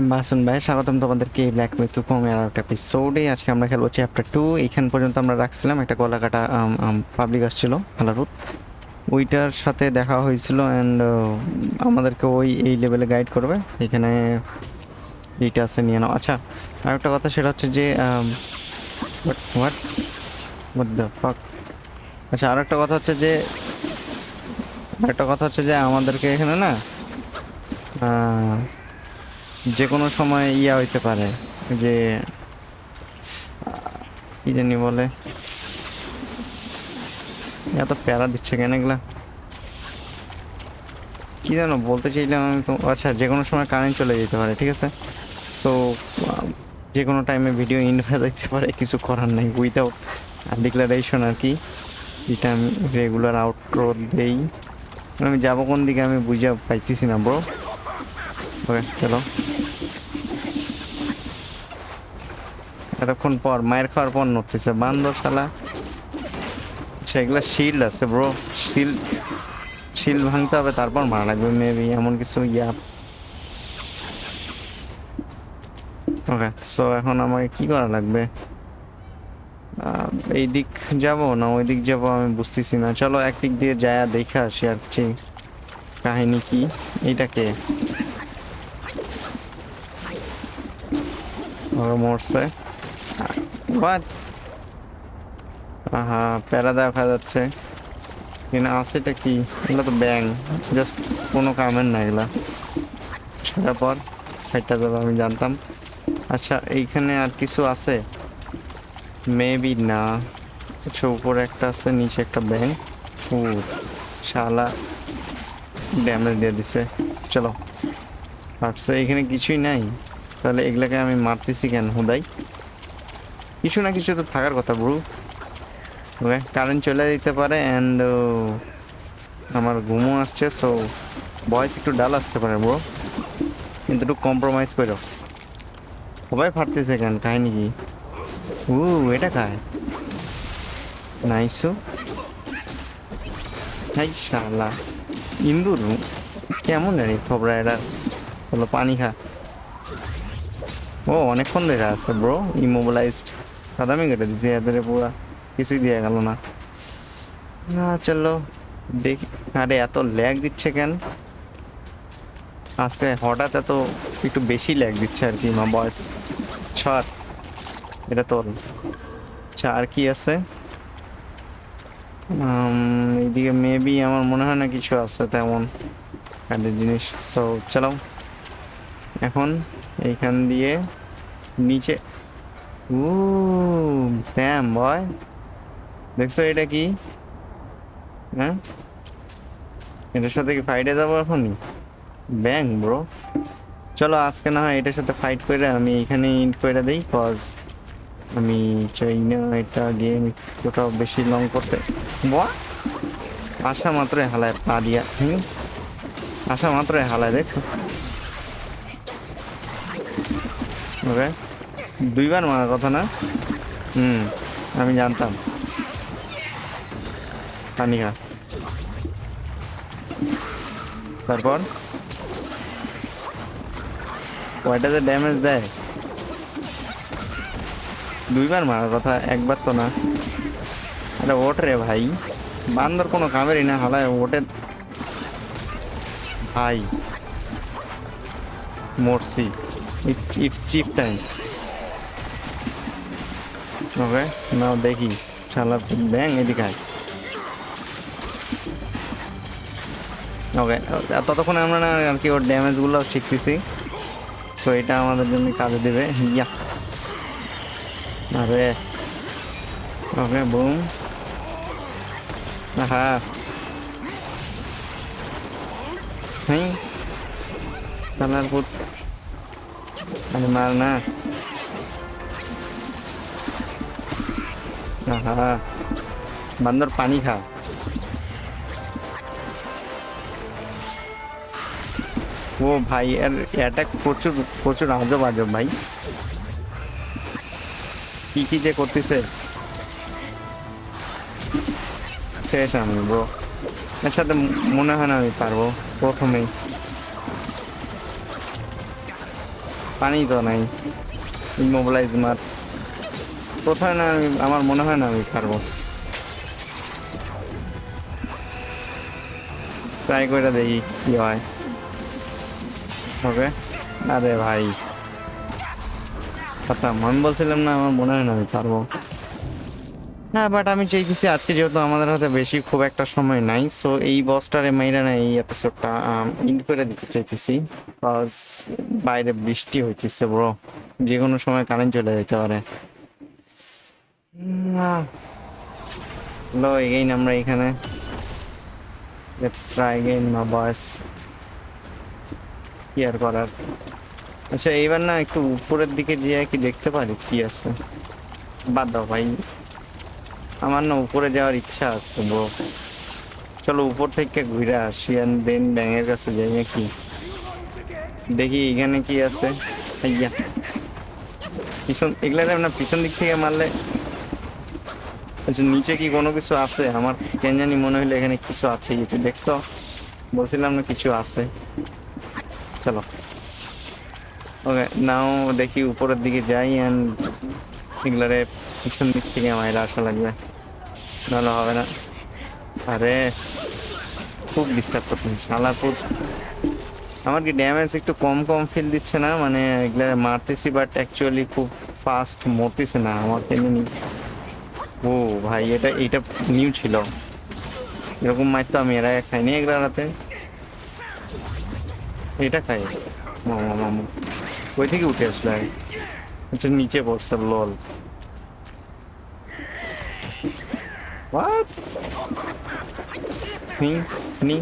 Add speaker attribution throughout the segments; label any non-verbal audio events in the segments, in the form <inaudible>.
Speaker 1: আমি বাসুন ভাই, স্বাগতম তোমাদেরকে এই ব্ল্যাক মিথু কমের আর একটা এপিসোডে আজকে আমরা খেলব চ্যাপ্টার টু এইখান পর্যন্ত আমরা রাখছিলাম, একটা গলা কাটা পাবলিক আসছিল হালারুত ওইটার সাথে দেখা হয়েছিল অ্যান্ড আমাদেরকে ওই, এই লেভেলে গাইড করবে। এখানে এইটা আছে, নিয়ে নাও। আচ্ছা আর একটা কথা সেটা হচ্ছে যে আচ্ছা আর একটা কথা হচ্ছে যে একটা কথা হচ্ছে যে আমাদেরকে এখানে না যে কোনো সময় ইয়া হইতে পারে, যে কি জানি বলে, এত প্যারা দিচ্ছে কেন এগুলা? কি জানো বলতে চাইলাম আমি তো আচ্ছা যে কোনো সময় কারেন্ট চলে যেতে পারে, ঠিক আছে? সো যে কোনো টাইমে ভিডিও ইন হয়ে যেতে পারে, কিছু করার নেই উইদাউট ডিক্লারেশন আর কি। এটা আমি রেগুলার আউটরো দেই। আমি যাব কোন দিকে আমি বুঝে পাইতেছি না ব্রো ওকে চলো। এতক্ষণ পর মায়ের খাওয়ার পর নড়তেছে। বান্দর শালা। এগুলা শিল্ড আছে ব্রো শিল শিল ভাঙতে হবে, তারপর মারা লাগবে মেবি এমন কিছু ইয়া ওকে সো এখন আমাকে কি করা লাগবে? এই দিক যাব না ওই দিক যাব আমি বুঝতেছি না। চলো একদিক দিয়ে যায়, দেখে আসি আর কাহিনী কি? এইটাকে ওরা মরছে। বাট আহা, প্যারা দেখা যাচ্ছে। কিনা আছেটা কি? এগুলো তো ব্যাং। জাস্ট কোনো কামের না এগুলা। সেটার পর হাইটা যাবে, আমি জানতাম। আচ্ছা এইখানে আর কিছু আছে? মেবি না। আচ্ছা উপরে একটা আছে, নিচে একটা ব্যাং। ও, শালা। ড্যামেজ দিয়ে দিছে। চলো। আচ্ছা এখানে কিছুই নাই? তাহলে এগুলাকে আমি মারতেছি কেন? হুদাই। কিছু না কিছু তো থাকার কথা ব্রু ওকে কারেন্ট চলে দিতে পারে অ্যান্ড আমার ঘুমও আসছে সো ভয়েস একটু ডাল আসতে পারে ব্রো কিন্তু একটু কম্প্রোমাইজ করো। সবাই ফাটতেছে কেন? কাহিনি কি? উ এটা খায় নাইসু হাই শালা। ইন্দুর, কেমন জানি থবরা এটা হলো পানি খা। ও, অনেকক্ষণ ধরে আছে ব্রো ইমোবিলাইজড সাদামি কেটে দিছে এদের পুরা, কিছুই দিয়ে গেল না। না, চলো, দেখি। আরে, এত ল্যাগ দিচ্ছে কেন? আজকে হঠাৎ এত একটু বেশি ল্যাগ দিচ্ছে আর কি মা বয়স ছট এটা তোর। আচ্ছা আর কি আছে? এইদিকে মেবি আমার মনে হয় না কিছু আছে তেমন কাজের জিনিস। সো চলো। এখন এইখান দিয়ে নিচে। উ ড্যাম বয় দেখছ এটা কি? হ্যাঁ? এটার সাথে কি ফাইটে যাব এখনই? ব্যাং ব্রো চলো, আজকে না হয় এটার সাথে ফাইট করে আমি এখানে ইন্ট করে দিই কজ আমি চাই না এটা গেম কোথাও বেশি লং করতে। বা আসা মাত্রই হালায় পা দিয়া, হুম? আসা মাত্রই হালায়, দেখছ? ওকে দুইবার মারার কথা না? হুম, আমি জানতাম। খা তারপর? কয়টা যে ড্যামেজ দেয়? দুইবার মারার কথা, একবার তো না। আরে ওট রে ভাই। বান্দর কোনো কামেরই না, হালায় ওটে ভাই। মরছি। ইটস চিপ টাইম ওকে নাও দেখি। শালা, ব্যাং, এদিকে আয়। ওকে ততক্ষণ আমরা না আর কি, ওর ড্যামেজগুলো শিখতেছি। সো এটা আমাদের জন্য কাজে দেবে। ইয়া। আরে। ওকে বুম হ্যাঁ। কালার পুত আরে মার না। আহা, বান্দর পানি খা। ও ভাই, এর অ্যাটাক প্রচুর প্রচুর আজব আজব ভাই। কি কি যে করতেছে? শেষ আমি ব্রো এর সাথে মনে হয় না আমি পারব, প্রথমেই। পানি তো নাই। ইমোবিলাইজ মার। কোথায় না আমি, আমার মনে হয় না আমি পারব ট্রাই করে দেখি কি হয়। ওকে? আরে ভাই। কথা আমি বলছিলাম না, আমার মনে হয় না আমি পারব হ্যাঁ বাট আমি চাইতেছি আজকে যেহেতু আমাদের হাতে বেশি খুব একটা সময় নাই সো এই বসটারে মাইরা না এই এপিসোডটা ইন্ড করে দিতে চাইতেছি। বাইরে বৃষ্টি হইতেছে ব্রো যে কোনো সময় কারেন্ট চলে যেতে পারে। লো এগেইন আমরা এখানে। লেটস ট্রাই এগেইন মা বয়স কি আর করার? আচ্ছা এইবার না একটু উপরের দিকে যেয়ে কি দেখতে পারি? কি আছে? বাদ দাও ভাই। আমার না উপরে যাওয়ার ইচ্ছা আছে ব্রো চলো, উপর থেকে ঘুরে আসি আর দেন ব্যাঙের কাছে যাই নাকি? দেখি এখানে কি আছে। পিছন, এগুলারে না পিছন দিক থেকে মারলে আচ্ছা নিচে কি কোনো কিছু আছে? আমার কেন জানি মনে হইল এখানে কিছু আছে, কিছু দেখছ? বলছিলাম না কিছু আছে। চলো। ওকে নাও দেখি উপরের দিকে যাই অ্যান্ড এগুলারে পিছন দিক থেকে মায়েরা আসা লাগবে। নাহলে হবে না। আরে, খুব ডিস্টার্ব করতেছে শালাপুর। আমার কি ড্যামেজ একটু কম কম ফিল দিচ্ছে না? মানে এগুলা মারতেছি বাট অ্যাকচুয়ালি খুব ফাস্ট মরতেছে না। আমার কেন ও ভাই, এটা এটা নিউ ছিল। এরকম মাইর তো আমি এরা খাইনি এগুলা রাতে। এটা খাই। মামা, মামু। ওই থেকে উঠে আসলে। আচ্ছা নিচে পড়ছে লল? নি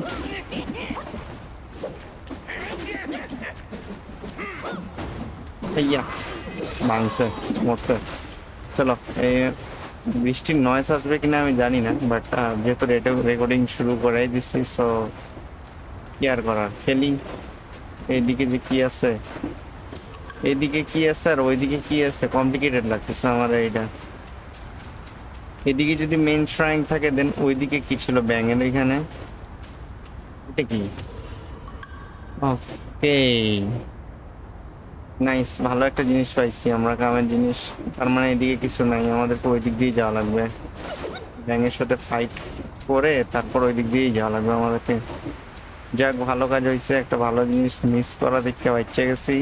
Speaker 1: ভাঙছে, মরছে। চলো এই বৃষ্টির নয়েস আসবে কিনা আমি জানি না বাট যেহেতু রেকর্ডিং শুরু করাই দিচ্ছি সো কি আর করার? খেলি এইদিকে যে কি আছে? এইদিকে কি আছে আর ওইদিকে কি আছে? কমপ্লিকেটেড লাগতেছে আমার এইটা। এদিকে যদি মেন শ্রাইন থাকে দেন ওইদিকে কি ছিল ব্যাঙের এখানে? এটা কি? ওকে নাইস ভালো একটা জিনিস পাইছি আমরা কামের জিনিস। তার মানে এদিকে কিছু নাই, আমাদেরকে ওই দিক দিয়ে যাওয়া লাগবে। ব্যাঙের সাথে ফাইট করে তারপর ওই দিক দিয়েই যাওয়া লাগবে আমাদেরকে। যাক, ভালো কাজ হয়েছে, একটা ভালো জিনিস মিস করা দেখতে বাচ্চা গেছি।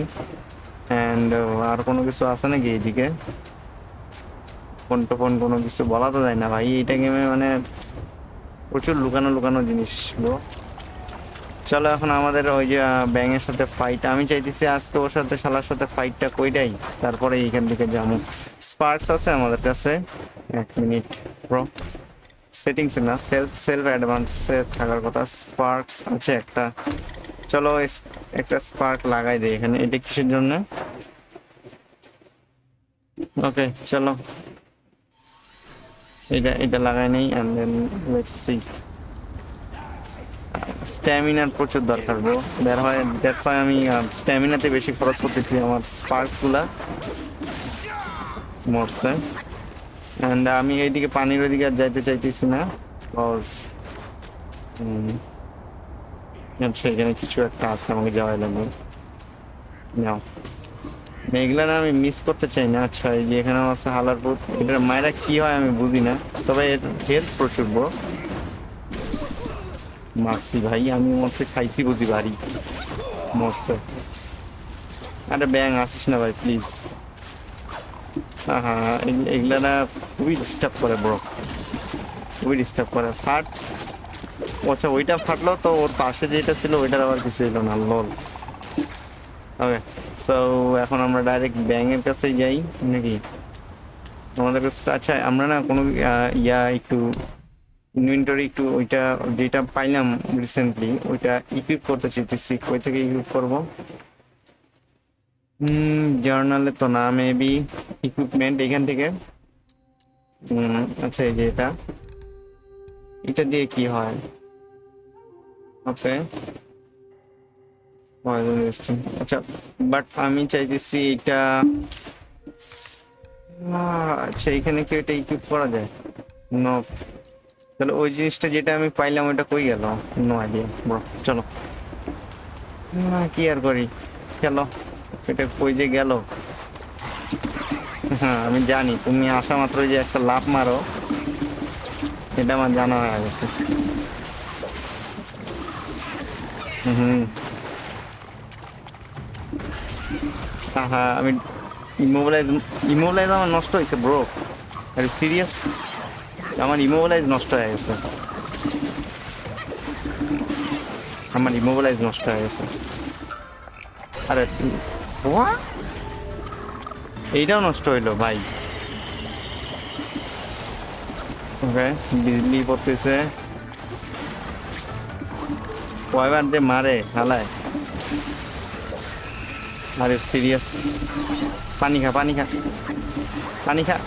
Speaker 1: অ্যান্ড আর কোনো কিছু আছে নাকি এইদিকে ফোন টোফোন কোনো কিছু বলা তো যায় না ভাই, এইটা গেমে মানে প্রচুর লুকানো লুকানো জিনিস। চলো এখন আমাদের ওই যে ব্যাঙের সাথে ফাইট আমি চাইতেছি আজকে ওর সাথে, শালার সাথে ফাইটটা কইটাই তারপরে এইখান থেকে যাব স্পার্কস আছে আমাদের কাছে। এক মিনিট ব্রো সেটিংস না সেলফ সেলফ অ্যাডভান্সে থাকার কথা। স্পার্কস আছে একটা। চলো একটা স্পার্ক লাগাই দেই এখানে। এটা কিসের জন্য? ওকে চলো। এটা এটা লাগাই নেই অ্যান্ড দেন লেটস সি স্ট্যামিনার প্রচুর দরকার ব্রো বের হয় দ্যাটস হয় আমি স্ট্যামিনাতে বেশি খরচ করতেছি আমার স্পার্কসগুলা মরছে। অ্যান্ড আমি এইদিকে পানির ওইদিকে আর যাইতে চাইতেছি না কজ আচ্ছা এখানে কিছু একটা আছে, আমাকে যাওয়াই লাগবে। নাও। এগুলা না আমি মিস করতে চাই না। আচ্ছা এই যে এখানে আছে হালারপুর এটার মায়েরা কি হয় আমি বুঝি না, তবে এর হেলথ প্রচুর বড় মারছি ভাই, আমি মরছে, খাইছি বুঝি বাড়ি মরছে। আরে ব্যাং, আসিস না ভাই প্লিজ হ্যাঁ এগুলা না খুবই ডিস্টার্ব করে বড় খুবই ডিস্টার্ব করে। ফাট। আচ্ছা ওইটা ফাটলো তো, ওর পাশে যেটা ছিল, ওইটার আবার কিছু হইল না লল ওকে সো এখন আমরা ডাইরেক্ট ব্যাঙের কাছে যাই, নাকি? আমাদের কাছে আচ্ছা আমরা না কোনো ইয়া একটু ইনভেন্টরি একটু ওইটা, যেটা পাইলাম রিসেন্টলি ওইটা ইকুইপ করতে চাইতেছি। কই থেকে ইকুইপ করব? জার্নালে তো না মেবি ইকুইপমেন্ট এখান থেকে। আচ্ছা এই যে এটা। এটা দিয়ে কি হয়? ওকে। আচ্ছা বাট আমি চাইতেছি এটা আচ্ছা এখানে কি এটা ইকুইপ করা যায়? তাহলে ওই জিনিসটা যেটা আমি পাইলাম ওটা কই গেল? No idea. ব্রো চলো। না, কি আর করি? চলো এটা কই যে গেল? হ্যাঁ আমি জানি। তুমি আসা মাত্র যে একটা লাভ মারো, এটা আমার জানা হয়ে গেছে। হুম। হ্যাঁ আমি ইমোবিলাইজ ইমোবিলাইজ আমার নষ্ট হয়েছে ব্রো আর সিরিয়াস আমার ইমোবিলাইজ নষ্ট হয়ে গেছে। আমার ইমোবিলাইজ নষ্ট হয়ে গেছে। আরে এইটাও নষ্ট হইল, ভাই। ওকে বিজলি পড়তেছে। কয়বার যে মারে, হালায়। আরে সিরিয়াস পানি খা পানি খা। পানি খা।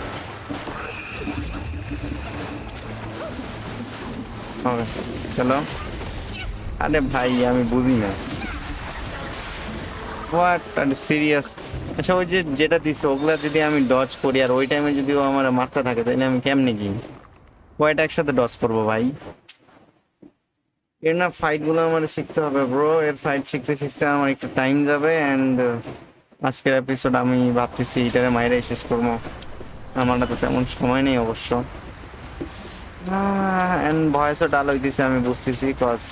Speaker 1: ওকে চলো। আরে ভাই, আমি বুঝি না। হোয়াট সিরিয়াস আচ্ছা ওই যে যেটা দিছে, ওগুলা যদি আমি ডজ করি, আর ওই টাইমে যদি ও আমার মারতে থাকে, তাহলে আমি কেমনে কি? কয়টা একসাথে ডজ করব ভাই। এর না ফাইটগুলো আমার শিখতে হবে ব্রো এর ফাইট শিখতে শিখতে আমার একটু টাইম যাবে অ্যান্ড আজকের এপিসোড আমি ভাবতেছি, এটারে মাইরাই শেষ করব। আমার তো তেমন সময় নেই অবশ্য। অ্যান্ড ভয়েসও ডাল হইতেছে, আমি বুঝতেছি কজ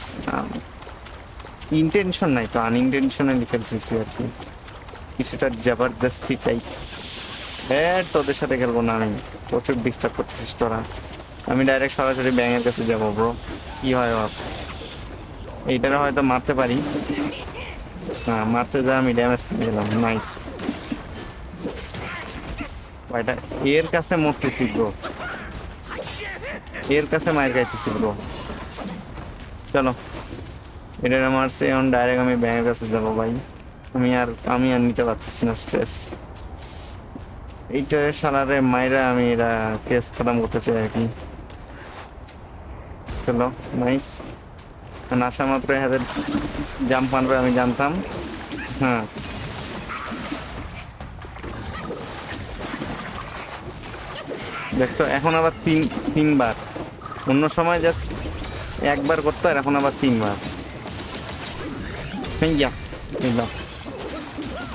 Speaker 1: ইন্টেনশন নাই তো আনইনটেনশনালি খেলতেছি আর কি। কিছুটা জবরদস্তি টাইপ হ্যাঁ তোদের সাথে খেলব না আমি। প্রচুর ডিস্টার্ব করতেছিস তোরা। আমি ডাইরেক্ট সরাসরি ব্যাঙের কাছে যাব ব্রো কি হয় ওর এইটারে হয়তো মারতে পারি। হ্যাঁ মারতে যা, আমি ড্যামেজ খেয়ে গেলাম নাইস এটা এর কাছে মরতেছি ব্রো এর কাছে মায়ের খাইতেছি ব্রো। চলো। এটা মারছে এখন ডাইরেক্ট আমি ব্যাঙের কাছে যাব ভাই। আমি আর আমি আর নিতে পারতেছি না স্ট্রেস এইটা সালারে মাইরা আমি এরা কেস খতম করতে চাই আর কি। চলো নাইস আসা মাত্র হাতে জাম্প মারবে, আমি জানতাম। হ্যাঁ। দেখছ, এখন আবার তিন, তিনবার। অন্য সময় জাস্ট একবার করতো আর এখন আবার তিনবার।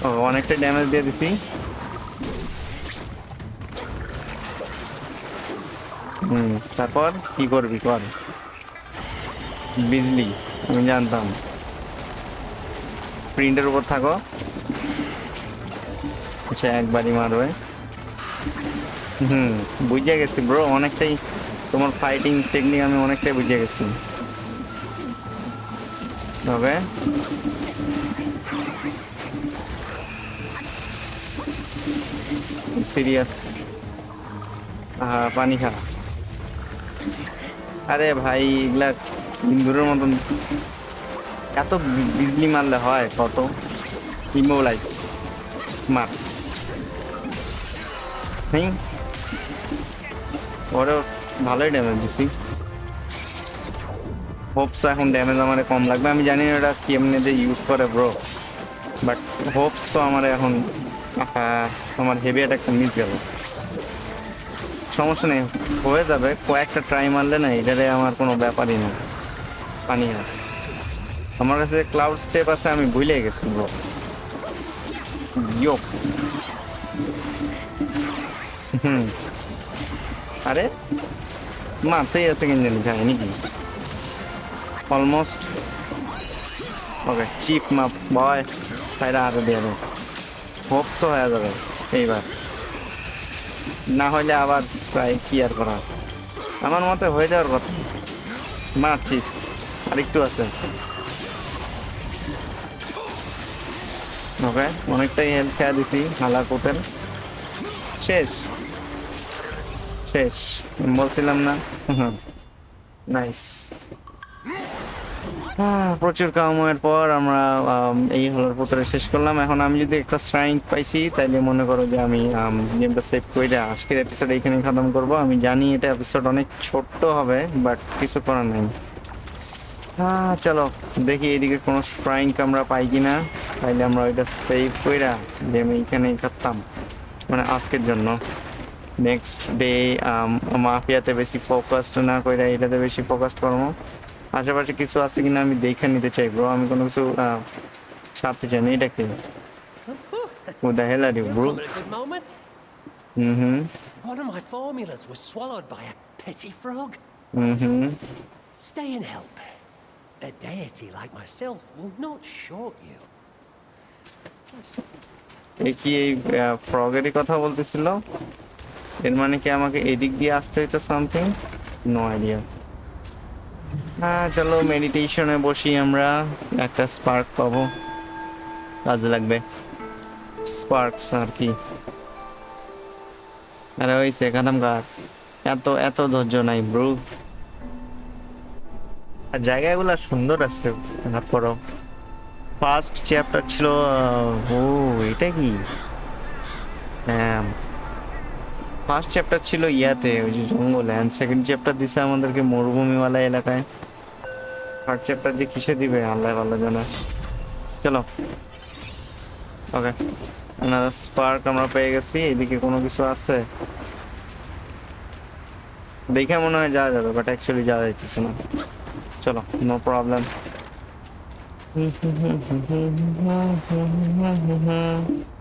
Speaker 1: ও, অনেকটা ড্যামেজ দিয়ে দিছি। হুম, তারপর কি করবি কর। বিজলি আমি জানতাম। স্প্রিন্টের উপর থাকো। আচ্ছা একবারই মারবে। হুম, বুঝে গেছি ব্রো অনেকটাই তোমার ফাইটিং টেকনিক আমি অনেকটাই বুঝে গেছি। তবে সিরিয়াস হ্যাঁ পানি খা। আরে ভাই, এগুলা বিন্দুরের মতন। এত বিজলি মারলে হয়, কত? ইমোবিলাইজ মার। নেই। ওরে ভালোই ড্যামেজ দিছি। হোপস এখন ড্যামেজ আমার কম লাগবে। আমি জানি না ওটা কেমনে যে ইউজ করে ব্রো বাট হোপস আমার এখন আমার হেভি একটা মিস গেল। সমস্যা নেই, হয়ে যাবে। কয়েকটা ট্রাই মারলে না, এটারে আমার কোনো ব্যাপারই না। পানি না। আমার কাছে ক্লাউড স্টেপ আছে, আমি ভুলে গেছি ব্রো ইয়ো হুম। আরে? মারতেই আছে কেন জানি খায় নাকি অলমোস্ট ওকে চিপ মাপ বয় তাইরা আরও দিয়ে দেবে হোপসও হয়ে যাবে, এইবার। না হলে আবার প্রায় কি আর করা আমার মতে হয়ে যাওয়ার কথা মারছি আর একটু আছে। ওকে অনেকটাই হেল্প খেয়া দিছি হালা কোটের শেষ। শেষ। বলছিলাম না? নাইস প্রচুর কামের পর আমরা এই হলার পুত্রে শেষ করলাম। এখন আমি যদি একটা স্ট্রাইক পাইছি তাইলে মনে করো যে আমি গেমটা সেভ করে আজকের এপিসোড এইখানে খতম করব। আমি জানি এটা এপিসোড অনেক ছোট্ট হবে বাট কিছু করার নেই। হ্যাঁ চলো দেখি এদিকে কোনো স্ট্রাইক আমরা পাই কি না তাইলে আমরা ওইটা সেভ কইরা গেম এইখানেই খাতাম মানে আজকের জন্য। নেক্সট ডে um, মাফিয়াতে বেশি ফোকাসড না কইরা এটাতে বেশি ফোকাস করব। আশেপাশে কিছু আছে কিনা আমি দেখে নিতে চাই ব্রো আমি কোনো কিছু ছাড়তে চাই না। এটা কি?
Speaker 2: Who
Speaker 1: the
Speaker 2: hell are you bro hmm
Speaker 1: hmm
Speaker 2: One of my formulas was swallowed by a petty frog.
Speaker 1: Mm-hmm.
Speaker 2: Not short you.
Speaker 1: কি এই ফ্রগেরই কথা বলতেছিল? এর মানে কি আমাকে এদিক দিয়ে আসতে হচ্ছে সামথিং নো আইডিয়া হ্যাঁ চলো মেডিটেশনে বসি আমরা। একটা স্পার্ক পাবো। কাজে লাগবে। স্পার্কস আর কি। আরে ওই সেখানে গার এত এত ধৈর্য নাই ব্রু আর জায়গাগুলো সুন্দর আছে তারপরও। ফার্স্ট চ্যাপ্টার ছিল ও, এটা কি? হ্যাঁ ফার্স্ট চ্যাপ্টার ছিল ইয়াতে, ওই যে জঙ্গল অ্যান্ড সেকেন্ড চ্যাপ্টার দিছে আমাদেরকে মরুভূমিওয়ালা এলাকায়। থার্ড চ্যাপ্টার যে কিসে দিবে, আল্লাহ ভালো জানে। চলো। ওকে স্পার্ক আমরা পেয়ে গেছি, এদিকে কোনো কিছু আছে? দেখে মনে হয় যাওয়া যাবে বাট অ্যাকচুয়ালি যাওয়া যাইতেছে না। চলো নো প্রবলেম <laughs>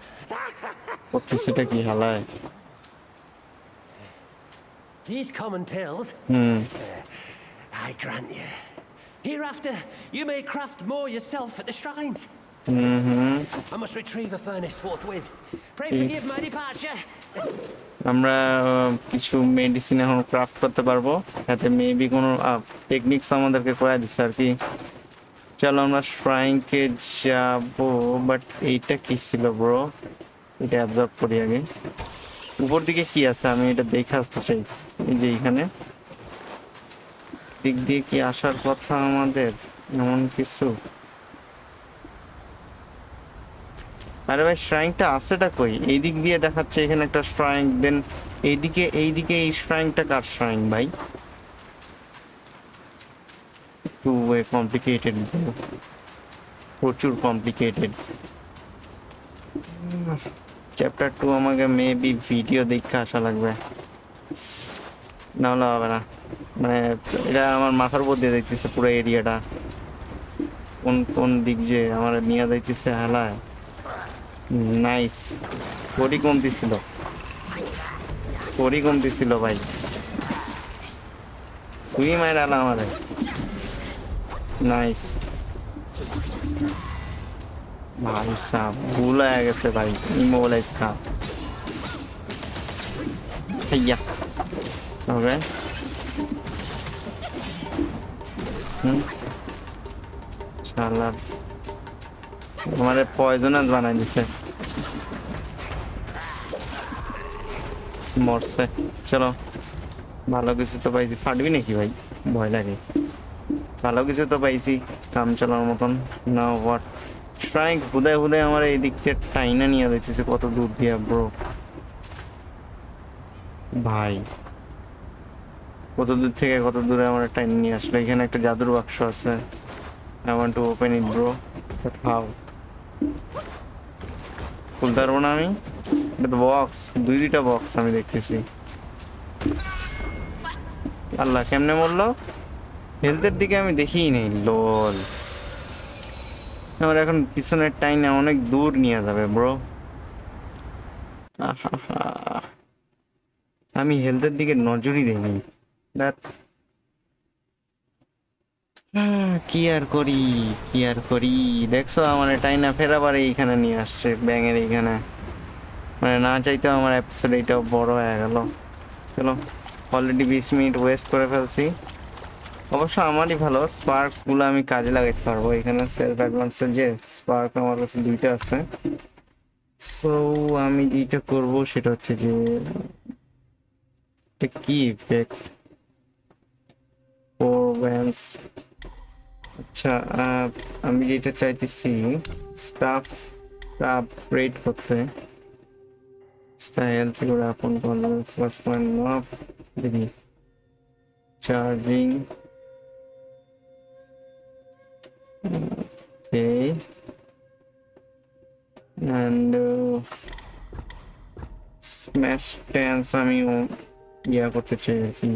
Speaker 1: করছিস এটা কি হালায়
Speaker 2: These common pills,
Speaker 1: hmm
Speaker 2: I grant you. Hereafter, you may craft more yourself at the shrines.
Speaker 1: Hmm
Speaker 2: I must retrieve a furnace forthwith. Pray forgive my departure.
Speaker 1: আমরা কিছু মেডিসিন এখন ক্রাফট করতে পারব যাতে মেবি কোনো টেকনিক্স আমাদেরকে কয়া দিচ্ছে আর কি চলো, আমরা শ্রাইনকে যাব বাট এইটা কি ছিল ব্রো এটা অ্যাবজর্ব করি আগে। উপর দিকে কি আছে? আমি এটা দেখে আসতে চাই। এই যে এইখানে। দিক দিয়ে কি আসার কথা আমাদের? এমন কিছু? আরে ভাই শ্রাইনটা আছেটা কই? এই দিক দিয়ে দেখাচ্ছে এখানে একটা শ্রাইন দেন এইদিকে এইদিকে এই শ্রাইনটা কার শ্রাইন ভাই? একটু কমপ্লিকেটেড প্রচুর কমপ্লিকেটেড চ্যাপ্টার টু আমাকে মেবি ভিডিও দেখে আসা লাগবে। না হলে হবে না। মানে এটা আমার মাথার উপর দিয়ে দেখতেছে পুরো এরিয়াটা কোন কোন দিক যে আমার নিয়ে যাইতেছে হেলায়। নাইস করি কমতি ছিল। করি কমতি ছিল ভাই। তুই মায়ের আলা আমারে। নাইস ভাই সাহ ভুল হয়ে গেছে ভাই ইমোলাইজ খা। হেয়া ওকে। হুম। শালার। আমারে পয়জনাস বানাই দিছে। মরছে। চলো। ভালো কিছু তো পাইছি। ফাটবি নাকি ভাই? ভয় লাগে। ভালো কিছু তো পাইছি, কাম চালানোর মতন। না হোয়াট স্ট্রাইক হুদায় হুদায় আমার এই দিক থেকে টাইনা নিয়ে যাইতেছে, কত দূর দিয়া ব্রো ভাই, কত দূর থেকে কত দূরে আমার টাইম নিয়ে আসলো? এখানে একটা জাদুর বাক্স আছে। I want to open it bro how খুলতে পারব না আমি? এটা তো বক্স দুই দুইটা বক্স আমি দেখতেছি। আল্লাহ, কেমনে বলল হেলথের দিকে আমি দেখিই নেই, লোল। আমার এখন পিছনের টাইনে অনেক দূর নিয়ে যাবে ব্রো আমি হেলথের দিকে নজরই দিইনি কি আর করি, কি আর করি? দেখছ, আমার এটাই না ফের আবার এইখানে নিয়ে আসছে, ব্যাঙের এইখানে। মানে না চাইতেও আমার এপিসোড এইটাও বড় হয়ে গেল। চলো অলরেডি বিশ মিনিট ওয়েস্ট করে ফেলছি। অবশ্য আমারই ভালো। স্পার্কসগুলো আমি কাজে লাগাইতে পারব। এখানে সেলফ অ্যাডভান্সের যে স্পার্ক আমার কাছে দুইটা আছে। সো আমি যেটা করব সেটা হচ্ছে যে এটা কি ইফেক্ট ভ্যান্স আচ্ছা আমি যেটা চাইতেছি স্টাফ আপগ্রেড করতে। স্টাইল থেকে আপন করার ফার্স্ট পয়েন্ট অফ দেখি charging Okay. And uh, smash dance আমি ইয়া করতে চাই আর কি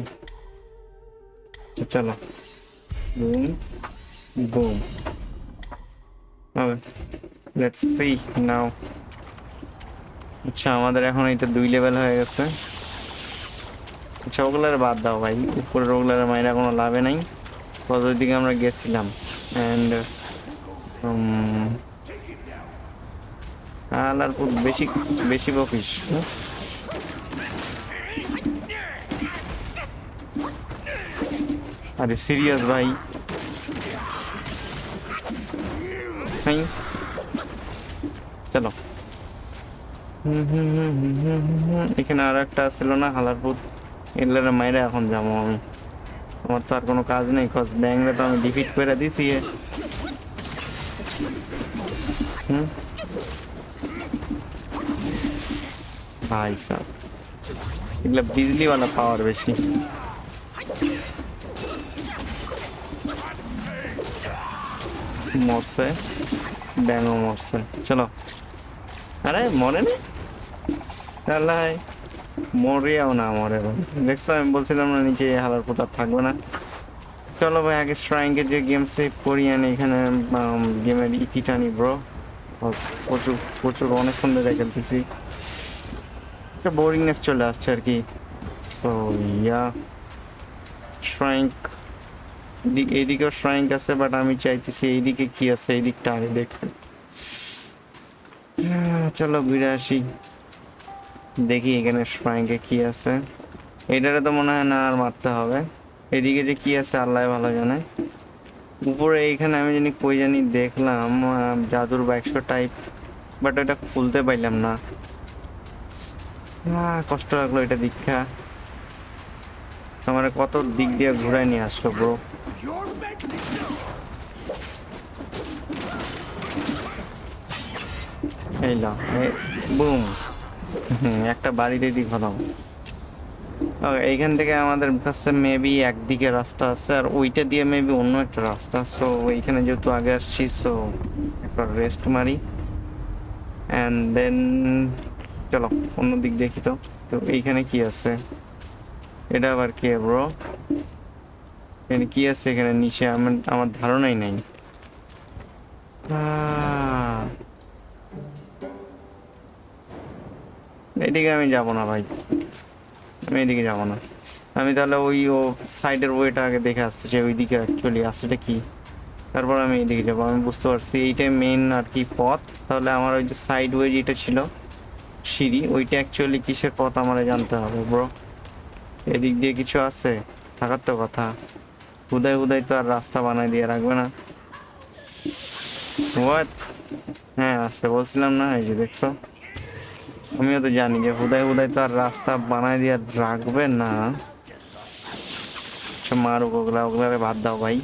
Speaker 1: চলো। Boom boom okay let's see now আচ্ছা আমাদের এখন এটা দুই লেভেল হয়ে গেছে। আচ্ছা ওগুলার বাদ দাও ভাই। উপরের ওগুলার মাইরা কোনো লাভে নাই। কত দিকে আমরা গেছিলাম। অ্যান্ড আলার পুত বেশি বেশি বকিস? আরে সিরিয়াস ভাই হাই চলো। এখানে আর একটা ছিল না হালারপুর এগুলোর মাইরে এখন যাব আমি আমার তো আর কোনো কাজ নেই কজ ব্যাংরে তো আমি ডিফিট করে দিছি। হুম? ভাই সাহ। এগুলো বিজলিওয়ালা পাওয়ার বেশি। মরছে। ব্যাঙও মরছে। চলো। আরে মরে নি আল্লাহ মরিয়াও না মরে ভাই দেখছ, আমি বলছিলাম না নিচে হালার কোথাও থাকবে না। চলো ভাই, আগে শ্রাইনকে যে গেম সেভ করি আনি এখানে গেমের ইতি টানি ব্রো প্রচুর প্রচুর, অনেকক্ষণ ধরে খেলতেছি। একটা বোরিংনেস চলে আসছে আর কি। সো ইয়া শ্রাইঙ্ক এইদিকেও শ্রাইঙ্ক আছে বাট আমি চাইতেছি এইদিকে কি আছে এই দিকটা আগে দেখতে। চলো, ঘুরে আসি। দেখি এখানে শ্রাইঙ্কে কি আছে। এটারে তো মনে হয় না আর মারতে হবে। এদিকে যে কি আছে আল্লাহ ভালো জানে। উপরে এইখানে আমি জানি কই জানি দেখলাম জাদুর বাক্স টাইপ বাট এটা খুলতে পাইলাম না। কষ্ট লাগল এটা দীক্ষা। আমার কত দিক দিয়ে ঘুরায় নিয়ে আসলো ব্রো এই লো একটা বাড়িতে দিক খতম এইখান থেকে আমাদের কাছে মেবি একদিকে রাস্তা আছে, আর ওইটা দিয়ে মেবি অন্য একটা রাস্তা সো এইখানে যেহেতু আগে আসছি সো একবার রেস্ট মারি। অ্যান্ড দেন চলো, অন্য দিক দেখি তো। তো এইখানে কি আছে? এটা আবার কি ব্রো এখানে কি আছে? এখানে নিচে আমার আমার ধারণাই নেই। এদিকে আমি যাব না ভাই। আমি এদিকে যাব না। আমি তাহলে ওই ও সাইডের ওয়েটা আগে দেখে আসতে চাই ওইদিকে অ্যাকচুয়ালি আসছেটা কি। তারপর আমি এইদিকে যাব। আমি বুঝতে পারছি এইটাই মেন আর কি পথ। তাহলে আমার ওই যে সাইড ওয়ে যেটা ছিল, সিঁড়ি, ওইটা অ্যাকচুয়ালি কিসের পথ আমার জানতে হবে ব্রো এদিক দিয়ে কিছু আছে? থাকার তো কথা। হুদায় হুদায় তো আর রাস্তা বানাই দিয়ে রাখবে না। হ্যাঁ আছে। বলছিলাম না, এই যে দেখছ। আমিও তো জানি যে হুদায় হুদায় তো আর রাস্তা বানাই দিয়ে রাখবে না। আচ্ছা মারুক, ওগুলা, ওগুলারে বাদ দাও ভাই।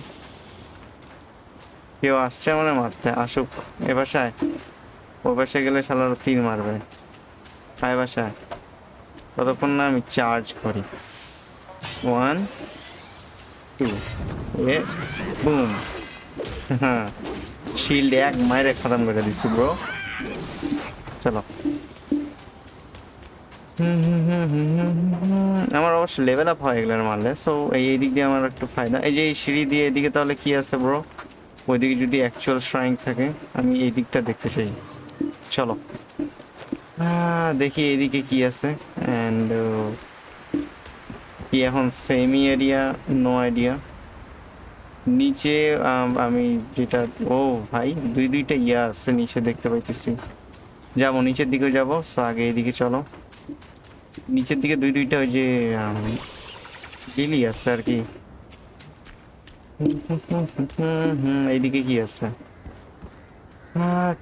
Speaker 1: কেউ আসছে মানে মারতে? আসুক, এ বাসায়। ও বাসায় গেলে শালার তীর মারবে। হায় বাসায়। ততক্ষণ না আমি চার্জ করি। ওয়ান টু এ বুম হ্যাঁ শিল্ড এক মায়ের খতম করে দিচ্ছি ব্রো চলো। আমার অবশ্য লেভেল আপ হয় এগুলোর মারলে সো এই দিক দিয়ে আমার একটু ফায়দা। এই যে এই সিঁড়ি দিয়ে এদিকে তাহলে কি আছে ব্রো ওইদিকে যদি অ্যাকচুয়াল শ্রাইং থাকে, আমি এই দিকটা দেখতে চাই। চলো। দেখি এদিকে কি আছে। অ্যান্ড কি এখন সেমি এরিয়া নো আইডিয়া নিচে, আমি যেটা, ও ভাই, দুই দুইটা ইয়া আছে, নিচে দেখতে পাইতেছি। যাব, নিচের দিকে যাব সো আগে এদিকে চলো। নিচের দিকে দুই দুইটা ওই যে গিলি আছে আর কি। হুম এইদিকে কি আছে?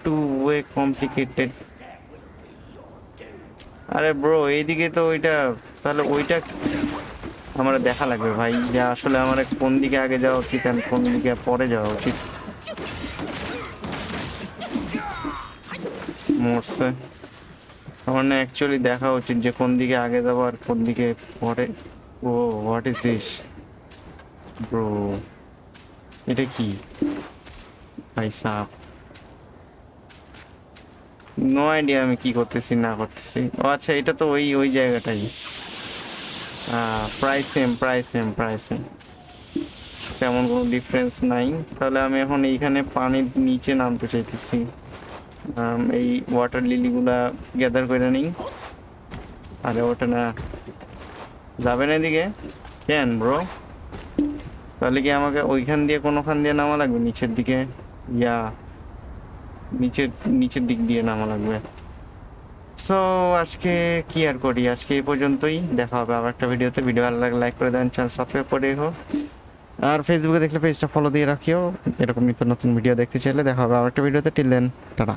Speaker 1: টু ওয়ে কমপ্লিকেটেড আরে ব্রো এইদিকে তো ওইটা, তাহলে ওইটা আমার দেখা লাগবে ভাই। যে আসলে আমার কোন দিকে আগে যাওয়া উচিত আর কোন দিকে পরে যাওয়া উচিত। মরছে। আমার না অ্যাকচুয়ালি দেখা উচিত যে কোন দিকে আগে যাব আর কোন দিকে পরে। Oh what is this bro এটা কি? ভাই সাপ নো আইডিয়া আমি কি করতেছি, না করতেছি। ও আচ্ছা এটা তো ওই ওই জায়গাটাই। প্রায় সেম প্রায় সেম প্রায় সেম তেমন কোনো ডিফারেন্স নাই। তাহলে আমি এখন এইখানে পানির নিচে নামতে চাইতেছি। এই ওয়াটার লিলিগুলা গ্যাদার করে নিই। আরে ওটা না। যাবে না এদিকে? কেন ব্রো তাহলে কি আমাকে ওইখান দিয়ে কোনোখান দিয়ে নামা লাগবে? নিচের দিকে? ইয়া। নিচের নিচের দিক দিয়ে নামা লাগবে। সো আজকে কি আর করি? আজকে এই পর্যন্তই। দেখা হবে আবার একটা ভিডিওতে ভিডিও ভালো লাগলে লাইক করে দেন চ্যানেল সাবস্ক্রাইব করে রেখো। আর ফেসবুকে দেখলে পেজটা ফলো দিয়ে রাখিও। এরকম নিত্য নতুন ভিডিও দেখতে চাইলে দেখা হবে আর একটা ভিডিওতে টিল দেন টাটা